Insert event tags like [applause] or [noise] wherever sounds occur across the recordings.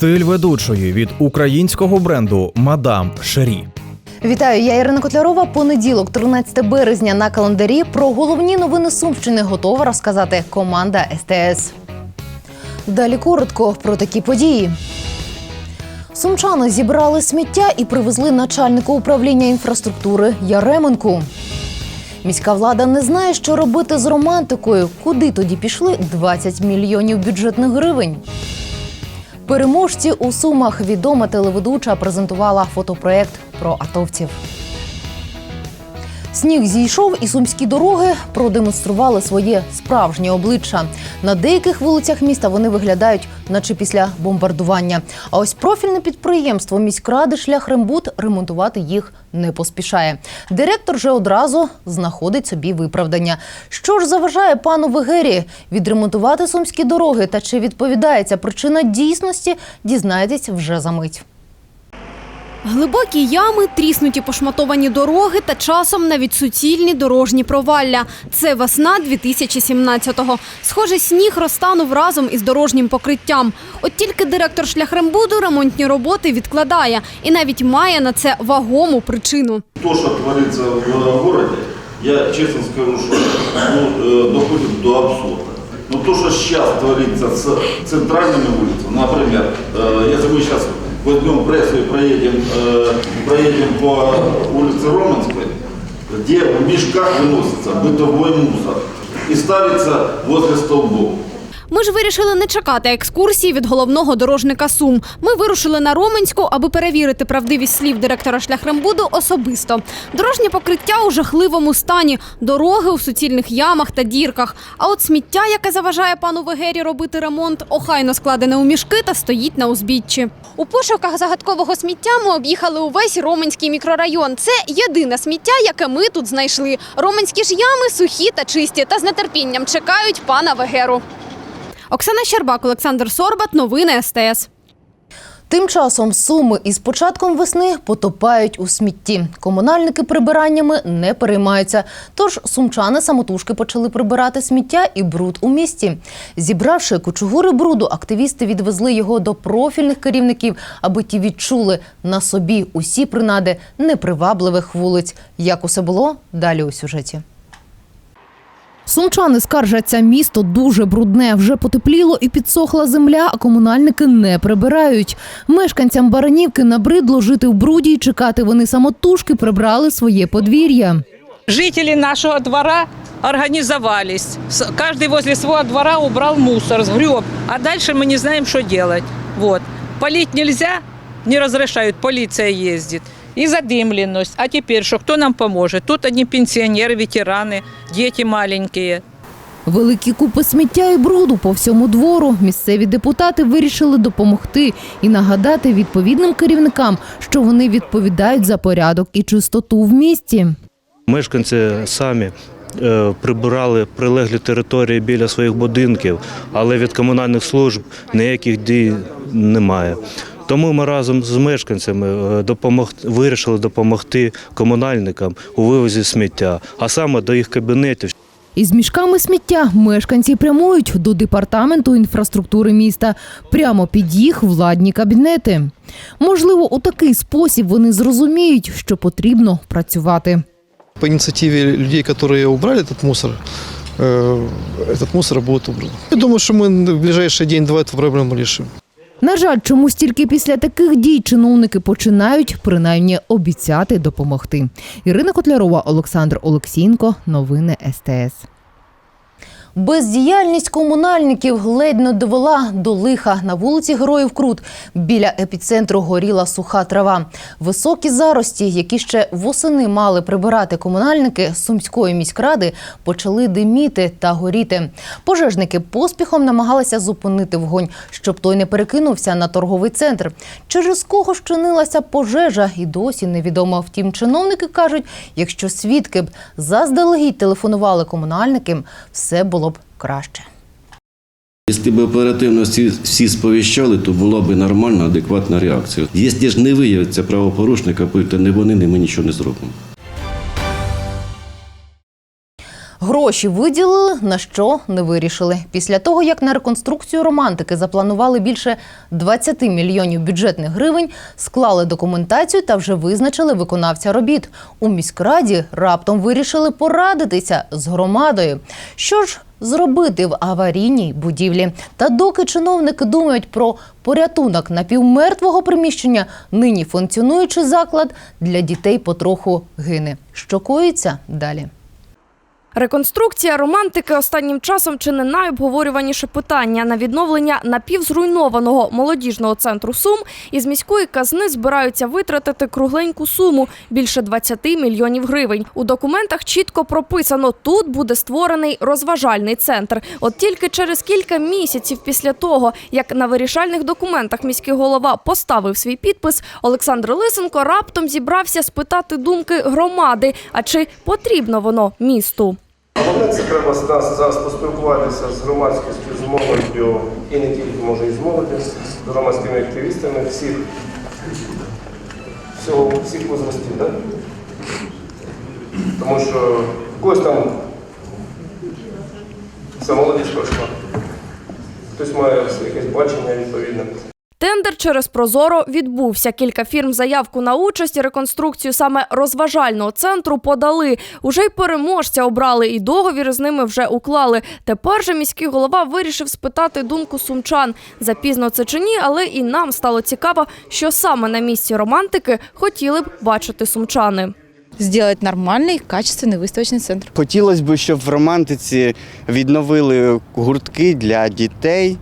Стиль ведучої від українського бренду Мадам Шері. Вітаю, я Ірина Котлярова. Понеділок, 13 березня на календарі. Про головні новини Сумщини готова розказати команда СТС. Далі коротко про такі події. Сумчани зібрали сміття і привезли начальнику управління інфраструктури Яременку. Міська влада не знає, що робити з романтикою. Куди тоді пішли 20 мільйонів бюджетних гривень? Переможці у Сумах відома телеведуча презентувала фотопроект про атовців. Сніг зійшов, і сумські дороги продемонстрували своє справжнє обличчя. На деяких вулицях міста вони виглядають, наче після бомбардування. А ось профільне підприємство міськради «Шляхрембуд» ремонтувати їх не поспішає. Директор же одразу знаходить собі виправдання. Що ж заважає пану Вегері відремонтувати сумські дороги та чи відповідає ця причина дійсності, дізнаєтесь вже за мить. Глибокі ями, тріснуті пошматовані дороги та часом навіть суцільні дорожні провалля. Це весна 2017-го. Схоже, сніг розтанув разом із дорожнім покриттям. От тільки директор шляхрембуду ремонтні роботи відкладає і навіть має на це вагому причину. То, что творится в городе, я честно скажу, что ну, э, доходит до абсурда. Но то, что сейчас творится с центральными улицами, например, э, если мы сейчас возьмем прессу и проедем, э, проедем по улице Романской, где в мешках выносится бытовой мусор и ставится возле столбов. Ми ж вирішили не чекати екскурсії від головного дорожника Сум. Ми вирушили на Роменську, аби перевірити правдивість слів директора шляхрембуду особисто. Дорожнє покриття у жахливому стані, дороги у суцільних ямах та дірках. А от сміття, яке заважає пану Вегері робити ремонт, охайно складене у мішки та стоїть на узбіччі. У пошуках загадкового сміття ми об'їхали увесь Роменський мікрорайон. Це єдине сміття, яке ми тут знайшли. Роменські ж ями сухі та чисті, та з нетерпінням чекають пана Вегеру. Оксана Щербак, Олександр Сорбат. Новини СТС. Тим часом суми із початком весни потопають у смітті. Комунальники прибираннями не переймаються. Тож сумчани самотужки почали прибирати сміття і бруд у місті. Зібравши кучугури бруду, активісти відвезли його до профільних керівників, аби ті відчули на собі усі принади непривабливих вулиць. Як усе було далі у сюжеті. Сумчани скаржаться, місто дуже брудне. Вже потепліло і підсохла земля, а комунальники не прибирають. Мешканцям Баранівки набридло жити в бруді і чекати вони самотужки прибрали своє подвір'я. Жители нашего двора организовались. С- Каждый возле своего двора убрал мусор, сгреб. А дальше мы не знаем, что делать. Вот. Полить нельзя, не разрешают, полиция ездит И задымленность. А теперь что, кто нам поможет? Тут одни пенсионеры, ветераны, дети маленькие. Великі купи сміття і бруду по всьому двору. Місцеві депутати вирішили допомогти і нагадати відповідним керівникам, що вони відповідають за порядок і чистоту в місті. Мешканці самі е, прибирали прилеглі території біля своїх будинків, але від комунальних служб ніяких дій немає. Тому ми разом з мешканцями е, допомог... вирішили допомогти комунальникам у вивозі сміття, а саме до їх кабінетів. Із мішками сміття мешканці прямують до департаменту інфраструктури міста прямо під їх владні кабінети. Можливо, у такий спосіб вони зрозуміють, що потрібно працювати. По инициативе людей, которые убрали этот мусор, э, этот мусор будет убран. Я думаю, что мы в ближайший день-два эту проблему решим. На жаль, чомусь тільки після таких дій чиновники починають принаймні обіцяти допомогти. Ірина Котлярова, Олександр Олексінко, Новини СТС. Бездіяльність комунальників ледь не довела до лиха на вулиці Героїв Крут. Біля епіцентру горіла суха трава. Високі зарості, які ще восени мали прибирати комунальники сумської міськради, почали диміти та горіти. Пожежники поспіхом намагалися зупинити вогонь, щоб той не перекинувся на торговий центр. Через кого ж чинилася пожежа, і досі невідомо. Втім, чиновники кажуть, якщо свідки б заздалегідь телефонували комунальникам, все було краще. Якщо б оперативно всі, всі сповіщали, то була б нормальна, адекватна реакція. Якщо ж не виявиться правопорушника, то не вони, не ми нічого не зробимо. Гроші виділили, на що не вирішили. Після того, як на реконструкцію романтики запланували більше 20 мільйонів бюджетних гривень, склали документацію та вже визначили виконавця робіт. У міськраді раптом вирішили порадитися з громадою. Що ж зробити в аварійній будівлі? Та доки чиновники думають про порятунок напівмертвого приміщення, нині функціонуючий заклад для дітей потроху гине. Що коїться далі? Реконструкція романтики останнім часом чи не найобговорюваніше питання на відновлення напівзруйнованого молодіжного центру Сум із міської казни збираються витратити кругленьку суму більше 20 мільйонів гривень. У документах чітко прописано, тут буде створений розважальний центр. От тільки через кілька місяців після того, як на вирішальних документах міський голова поставив свій підпис, Олександр Лисенко раптом зібрався спитати думки громади. А чи потрібно воно місту? Головне, це треба зараз, поспілкуватися з громадськістю, з молоддю, і не тільки може і з молоддю, з громадськими активістами всіх, всього, всіх возрастів, да? Тому що когось там вся молодіж пройшла. Хтось має якесь бачення відповідне. Тендер через Прозоро відбувся. Кілька фірм заявку на участь і реконструкцію саме розважального центру подали. Уже й переможця обрали, і договір з ними вже уклали. Тепер же міський голова вирішив спитати думку сумчан. Запізно це чи ні, але і нам стало цікаво, що саме на місці романтики хотіли б бачити сумчани. сделать нормальный, качественный выставочный центр. Хотілося б, щоб в романтиці відновили гуртки для дітей.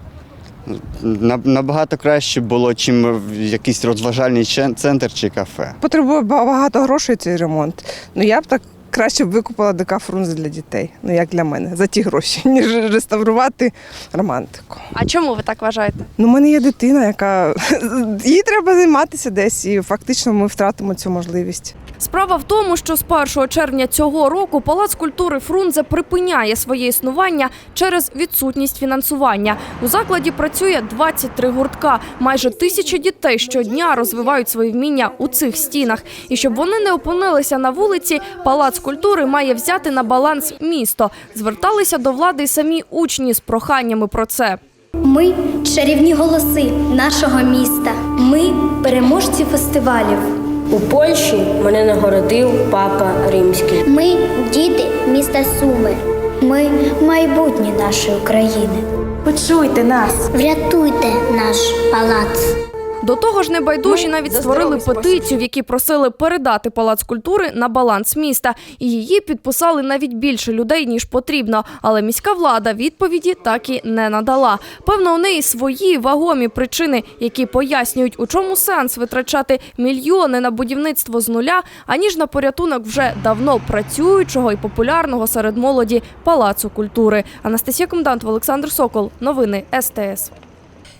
На- Набагато краще було, чим якийсь розважальний центр чи кафе. Потребує багато грошей цей ремонт. Ну я б так краще б викупила ДК Фрунзе для дітей. Ну як для мене, за ті гроші, [laughs] ніж реставрувати романтику. А чому ви так вважаєте? Ну, у мене є дитина, яка [laughs] їй треба займатися десь, і фактично ми втратимо цю можливість. Справа в тому, що з 1 червня цього року Палац культури Фрунзе припиняє своє існування через відсутність фінансування. У закладі працює 23 гуртка. Майже тисячі дітей щодня розвивають свої вміння у цих стінах. І щоб вони не опинилися на вулиці, Палац культури має взяти на баланс місто. Зверталися до влади й самі учні з проханнями про це. Ми чарівні голоси нашого міста. Ми переможці фестивалів. У Польщі мене нагородив папа римський. Ми діти міста Суми. Ми майбутнє нашої України. Почуйте нас, врятуйте наш палац. До того ж, небайдужі навіть створили петицію, в якій просили передати палац культури на баланс міста. І її підписали навіть більше людей ніж потрібно. Але міська влада відповіді так і не надала. Певно, у неї свої вагомі причини, які пояснюють, у чому сенс витрачати мільйони на будівництво з нуля, аніж на порятунок вже давно працюючого і популярного серед молоді палацу культури. Анастасія Комдант, Олександр Сокол. Новини СТС.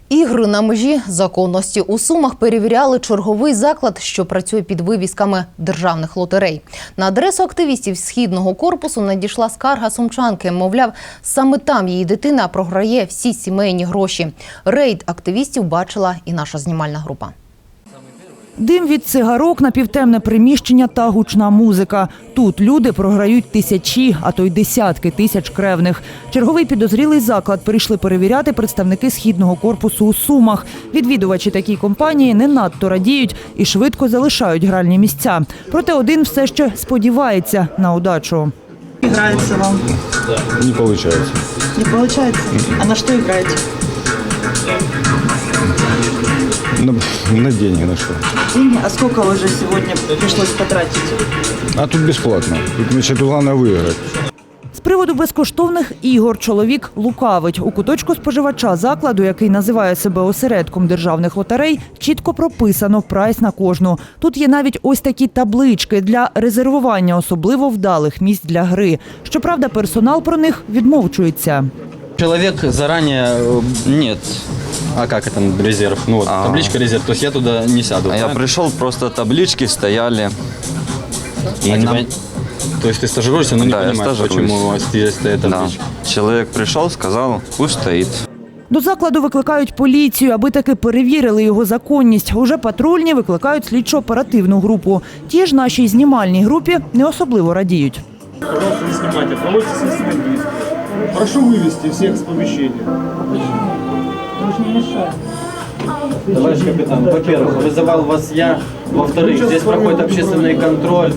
Ігри на межі законності у Сумах перевіряли черговий заклад, що працює під вивісками державних лотерей. На адресу активістів східного корпусу надійшла скарга сумчанки. Мовляв, саме там її дитина програє всі сімейні гроші. Рейд активістів бачила і наша знімальна група. Дим від цигарок, напівтемне приміщення та гучна музика. Тут люди програють тисячі, а то й десятки тисяч кревних. Черговий підозрілий заклад прийшли перевіряти представники східного корпусу у Сумах. Відвідувачі такій компанії не надто радіють і швидко залишають гральні місця. Проте один все ще сподівається на удачу. Грається вам? Не виходить. Не виходить? А на що граєте? На, на деньги на що? А скільки ви вже сьогодні прийшлось потратити? А тут безплатно. Тут, значить, головне виграти. З приводу безкоштовних ігор чоловік лукавить. У куточку споживача закладу, який називає себе осередком державних лотерей, чітко прописано прайс на кожну. Тут є навіть ось такі таблички для резервування особливо вдалих місць для гри. Щоправда, персонал про них відмовчується. Человек заранее нет. А як це резерв? Ну, от, табличка резерв. Тобто я туди не сяду. Я пришел, просто таблички стояли. И нам... То есть ты стажируешься, но не Да, я понимаешь, стажируюсь. почему здесь стоит Да. табличка. Человек пришел, сказал, пусть стоит. До закладу викликають поліцію, аби таки перевірили його законність. Уже патрульні викликають слідчо-оперативну групу. Ті ж нашій знімальній групі не особливо радіють. Пожалуйста, не снимайте, проводите следственные действия. Прошу вывести всех с помещения. Товарищ капитан, во-первых, вызывал вас я. Во-вторых, здесь проходит общественный контроль.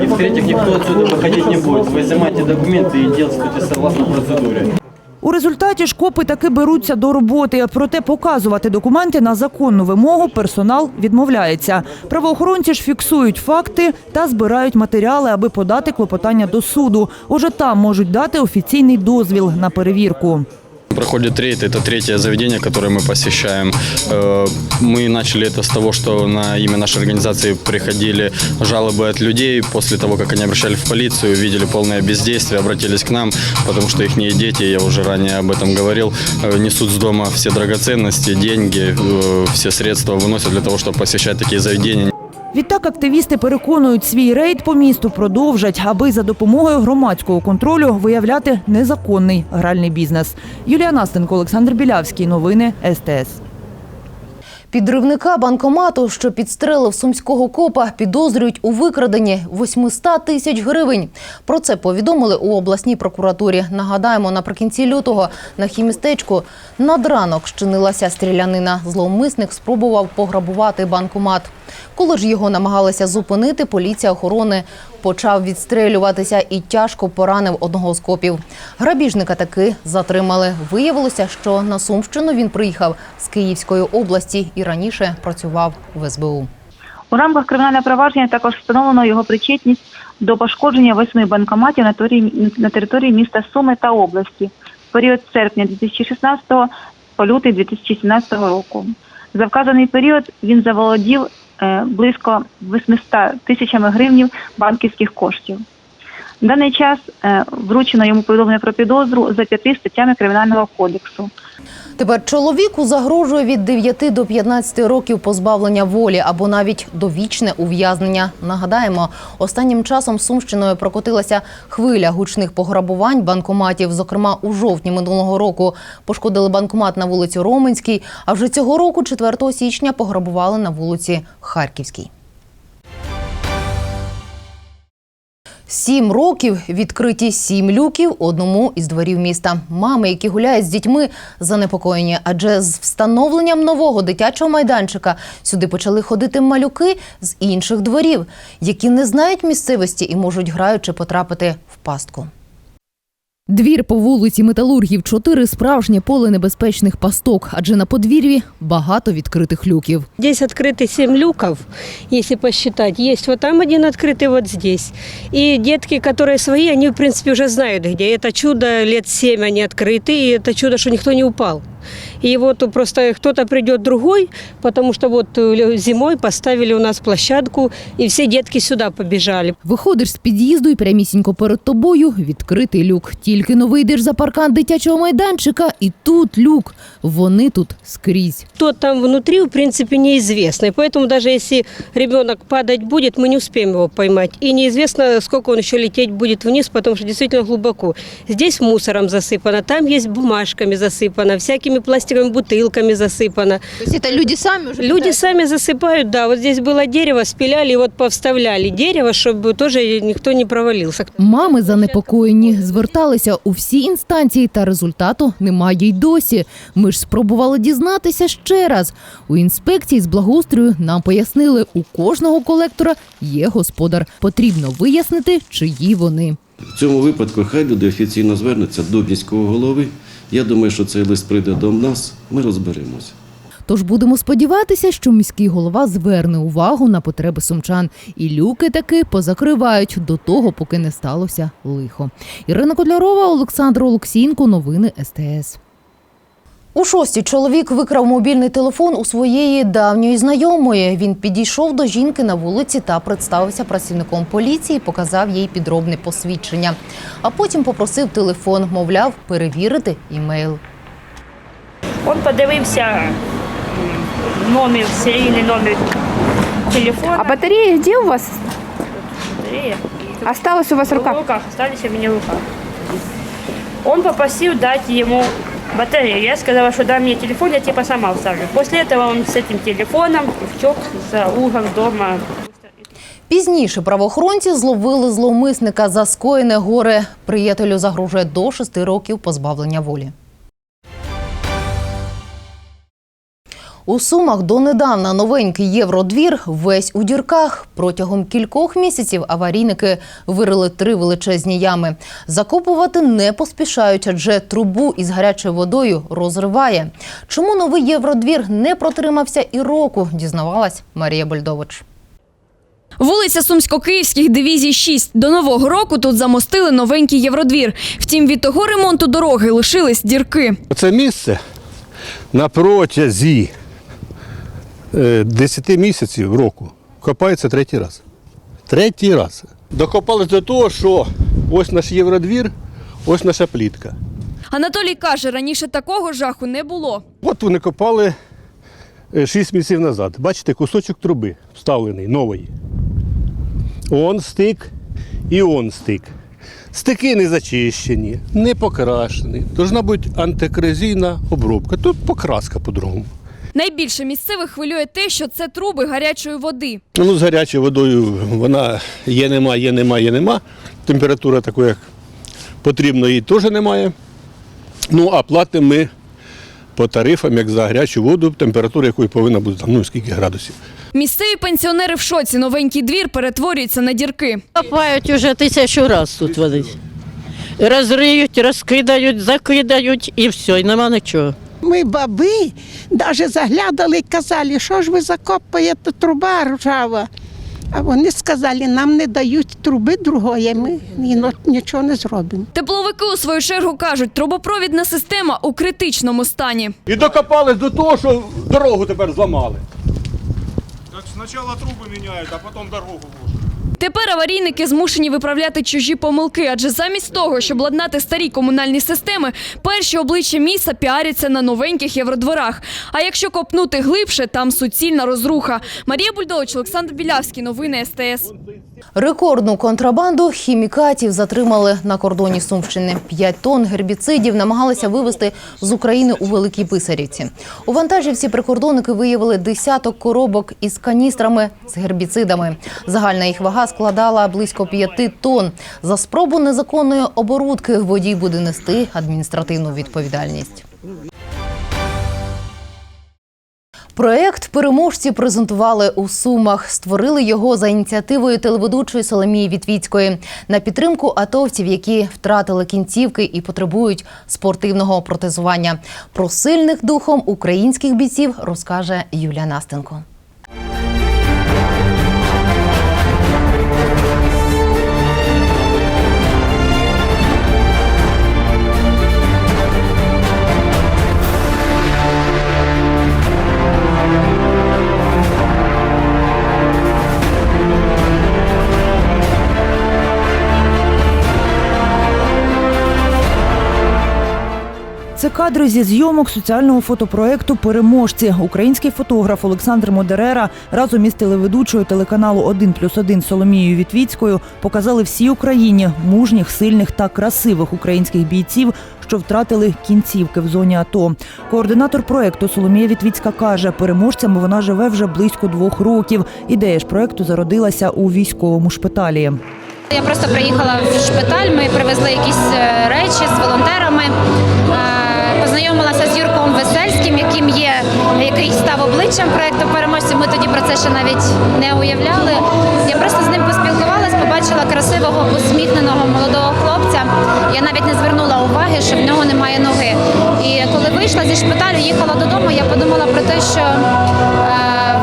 И в-третьих, никто отсюда выходить не будет. Вы изымайте документы и действуйте согласно процедуре. У результаті ж копи таки беруться до роботи, проте показувати документи на законну вимогу персонал відмовляється. Правоохоронці ж фіксують факти та збирають матеріали, аби подати клопотання до суду. Уже там можуть дати офіційний дозвіл на перевірку. Проходит рейд, это третье заведение, которое мы посещаем. Э, Мы начали это с того, что на имя нашей организации приходили жалобы от людей. После того, как они обращались в полицию, видели полное бездействие, обратились к нам, потому что их дети, я уже ранее об этом говорил, э, несут с дома все драгоценности, деньги, э, все средства выносят для того, чтобы посещать такие заведения. Відтак активісти переконують, свій рейд по місту продовжать, аби за допомогою громадського контролю виявляти незаконний гральний бізнес. Юлія Настенко, Олександр Білявський. Новини СТС. Підривника банкомату, що підстрелив сумського копа, підозрюють у викраденні 800 тисяч гривень. Про це повідомили у обласній прокуратурі. Нагадаємо, наприкінці лютого на хімістечку над ранок щинилася стрілянина. Зловмисник спробував пограбувати банкомат. Коли ж його намагалися зупинити, поліція охорони почав відстрелюватися і тяжко поранив одного з копів. Грабіжника таки затримали. Виявилося, що на Сумщину він приїхав з Київської області і раніше працював в СБУ. У рамках кримінального провадження також встановлено його причетність до пошкодження восьми банкоматів на території, міста Суми та області в період серпня 2016 по лютий 2017 року. За вказаний період він заволодів близько 800 тисячами гривнів банківських коштів. В даний час е, вручено йому повідомлення про підозру за п'яти статтями Кримінального кодексу. Тепер чоловіку загрожує від 9 до 15 років позбавлення волі або навіть довічне ув'язнення. Нагадаємо, останнім часом Сумщиною прокотилася хвиля гучних пограбувань банкоматів. Зокрема, у жовтні минулого року пошкодили банкомат на вулиці Роменській, а вже цього року, 4 січня, пограбували на вулиці Харківській. Сім років відкриті сім люків одному із дворів міста. Мами, які гуляють з дітьми, занепокоєні, адже з встановленням нового дитячого майданчика сюди почали ходити малюки з інших дворів, які не знають місцевості і можуть граючи потрапити в пастку. Двір по вулиці Металургів 4 – справжнє поле небезпечних пасток, адже на подвір'ї багато відкритих люків. Здесь открыты 7 люков, если посчитать. Есть вот там один открытый, вот здесь. И детки, которые свои, они, в принципе, уже знают, где. Это чудо лет 7 они открыты, и это чудо, что никто не упал. И вот просто кто-то придет другой, потому что вот э, зимой поставили у нас площадку, и все детки сюда побежали. Виходиш з під'їзду і прямісінько перед тобою відкритий люк. Тільки но вийдеш за паркан дитячого майданчика, і тут люк. Вони тут скрізь. Кто там внутри, в принципе, неизвестно. И поэтому даже если ребенок падать будет, мы не успеем его поймать. И неизвестно, сколько он еще лететь будет вниз, потому что действительно глубоко. Здесь мусором засыпано, там есть бумажками засыпано, всякими пластиковыми бутылками засыпано. То есть это люди сами уже Люди сами засыпают, да. Вот здесь было дерево, спиляли и вот повставляли дерево, чтобы тоже никто не провалился. Мами занепокоєні, зверталися у всі інстанції, та результату немає й досі. Ми ж спробували дізнатися ще раз. У інспекції з благоустрою нам пояснили, у кожного колектора є господар. Потрібно вияснити, чиї вони. В цьому випадку хай люди офіційно звернуться до міського голови. Я думаю, що цей лист прийде до нас, ми розберемося. Тож будемо сподіватися, що міський голова зверне увагу на потреби сумчан, і люки таки позакривають до того, поки не сталося лихо. Ірина Котлярова, Олександр Олексінко, Новини СТС. У шостій чоловік викрав мобільний телефон у своєї давньої знайомої. Він підійшов до жінки на вулиці та представився працівником поліції, показав їй підробне посвідчення. А потім попросив телефон, мовляв, перевірити імейл. Он подивився номер, серійний номер телефона. А батареи где у вас? Батарея. Осталось у вас в руках? В руках, остались у меня в руках. Он попросил дать ему батарею. Я сказала, что дай мне телефон, я типа сама вставлю. После этого он с этим телефоном втек за угол дома. Пізніше правоохоронці зловили зловмисника за скоєне горе. Приятелю загрожує до шести років позбавлення волі. У Сумах донедавна новенький євродвір весь у дірках. Протягом кількох місяців аварійники вирили три величезні ями. Закопувати не поспішають, адже трубу із гарячою водою розриває. Чому новий євродвір не протримався і року, дізнавалась Марія Бульдович. Вулиця Сумсько-Київських дивізій 6. До нового року тут замостили новенький євродвір. Втім, від того ремонту дороги лишились дірки. Це місце на протязі 10 місяців року копається третій раз. Третій раз. Докопались до того, що ось наш євродвір, ось наша плітка. Анатолій каже, раніше такого жаху не було. От вони копали 6 місяців назад. Бачите, кусочок труби вставлений, нової. Он стик і он стик. Стики не зачищені, не покрашені. Должна бути антикорозійна обробка. Тут покраска по-другому. Найбільше місцевих хвилює те, що це труби гарячої води. Ну, з гарячою водою вона є, нема, є, нема, є, нема. Температура такої, як потрібно, її теж немає. Ну, а платимо ми по тарифам, як за гарячу воду, температура якої повинна бути там, ну, скільки градусів. Місцеві пенсіонери в шоці. Новенький двір перетворюється на дірки. Копають уже тисячу разів тут вони. Розриють, розкидають, закидають і все, і нема нічого. Ми баби навіть заглядали і казали, що ж ви закопуєте, труба ржава. А вони сказали, нам не дають труби другої, ми нічого не зробимо. Тепловики у свою чергу кажуть, трубопровідна система у критичному стані. І докопались до того, що дорогу тепер зламали. Так сначала трубы меняют, а потом дорогу ложат. Тепер аварійники змушені виправляти чужі помилки, адже замість того, щоб ладнати старі комунальні системи, перші обличчя міста піаряться на новеньких євродворах. А якщо копнути глибше, там суцільна розруха. Марія Бульдович, Олександр Білявський, новини СТС. Рекордну контрабанду хімікатів затримали на кордоні Сумщини. П'ять тонн гербіцидів намагалися вивезти з України у Великій Писарівці. У вантажівці прикордонники виявили десяток коробок із каністрами з гербіцидами. Загальна їх вага складала близько п'яти тонн. За спробу незаконної оборудки водій буде нести адміністративну відповідальність. Проект переможці презентували у Сумах. Створили його за ініціативою телеведучої Соломії Вітвіцької на підтримку атовців, які втратили кінцівки і потребують спортивного протезування. Про сильних духом українських бійців розкаже Юлія Настенко. Кадри зі зйомок соціального фотопроекту Переможці. Український фотограф Олександр Модерера разом із телеведучою телеканалу «1 плюс 1» Соломією Вітвіцькою показали всій Україні мужніх, сильних та красивих українських бійців, що втратили кінцівки в зоні АТО. Координатор проекту Соломія Вітвіцька каже, переможцями вона живе вже близько двох років. Ідея ж проекту зародилася у військовому шпиталі. Я просто приїхала в шпиталь, ми привезли якісь е, речі з волонтерами. Познайомилася з Юрком Весельським, яким є, який став обличчям проекту переможців. Ми тоді про це ще навіть не уявляли. Я просто з ним поспілкувалась, побачила красивого, усміхненого молодого хлопця. Я навіть не звернула уваги, що в нього немає ноги. І коли вийшла зі шпиталю, їхала додому, я подумала про те, що е,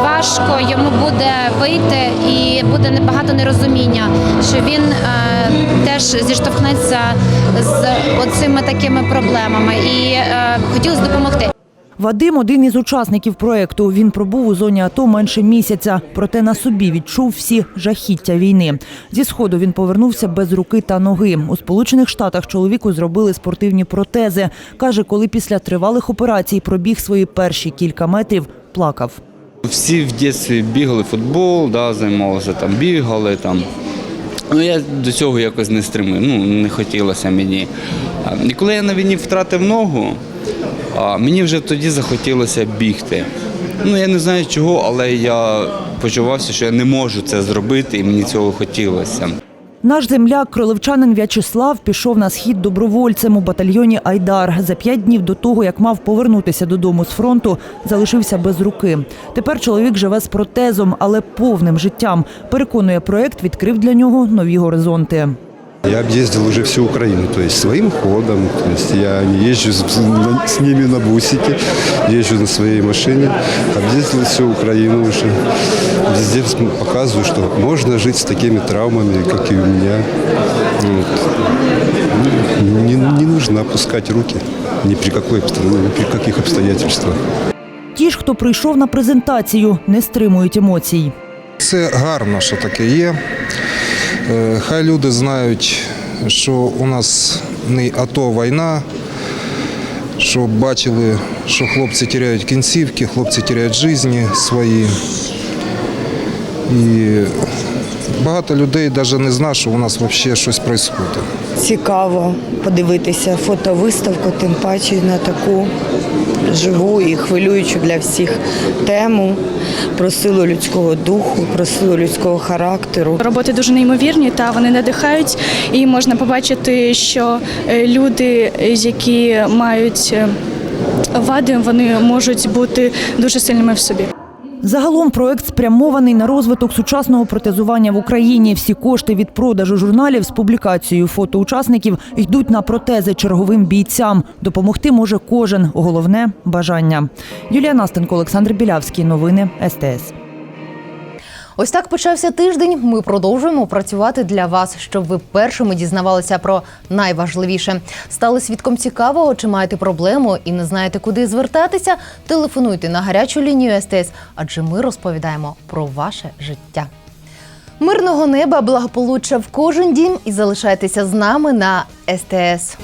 важко йому буде вийти і буде небагато нерозуміння, що він е, теж зіштовхнеться з оцими такими проблемами і е, хотілося допомогти. Вадим один із учасників проекту. Він пробув у зоні АТО менше місяця, проте на собі відчув всі жахіття війни. Зі сходу він повернувся без руки та ноги. У Сполучених Штатах чоловіку зробили спортивні протези. каже, коли після тривалих операцій пробіг свої перші кілька метрів, плакав. Всі в дитинстві бігали футбол, да, займалися там, бігали там. Ну, я до цього якось не стримив, ну, не хотілося мені. І коли я на війні втратив ногу, мені вже тоді захотілося бігти. Ну, я не знаю чого, але я почувався, що я не можу це зробити, і мені цього хотілося. Наш земляк, кроливчанин В'ячеслав, пішов на схід добровольцем у батальйоні Айдар. За п'ять днів до того, як мав повернутися додому з фронту, залишився без руки. Тепер чоловік живе з протезом, але повним життям. Переконує, проект відкрив для нього нові горизонти. Я объездил уже всю Украину, то есть своим ходом, то есть я не езжу с, на- с ними на бусике, езжу на своей машине, объездил всю Украину уже. Везде см- показываю, что можно жить с такими травмами, как и у меня. Вот. Ну, Не, не нужно опускать руки ни при, какой, обсто- ни при каких обстоятельствах. Ті ж, хто прийшов на презентацію, не стримують емоцій. Це гарно, що таке є. Е, Хай люди знають, що у нас не АТО війна, що бачили, що хлопці тіряють кінцівки, хлопці тіряють життя свої. І багато людей навіть не знає, що у нас взагалі щось відбувається. Цікаво подивитися фотовиставку, тим паче на таку живу і хвилюючу для всіх тему про силу людського духу, про силу людського характеру. Роботи дуже неймовірні та вони надихають, і можна побачити, що е, люди, які мають е, вади, вони можуть бути дуже сильними в собі. Загалом проект спрямований на розвиток сучасного протезування в Україні. Всі кошти від продажу журналів з публікацією фото учасників йдуть на протези черговим бійцям. Допомогти може кожен. Головне бажання. Юлія Настенко, Олександр Білявський. Новини СТС. Ось так почався тиждень. Ми продовжуємо працювати для вас, щоб ви першими дізнавалися про найважливіше. Стали свідком цікавого, чи маєте проблему і не знаєте, куди звертатися. Телефонуйте на гарячу лінію СТС, адже ми розповідаємо про ваше життя. Мирного неба, благополуччя в кожен дім і залишайтеся з нами на СТС.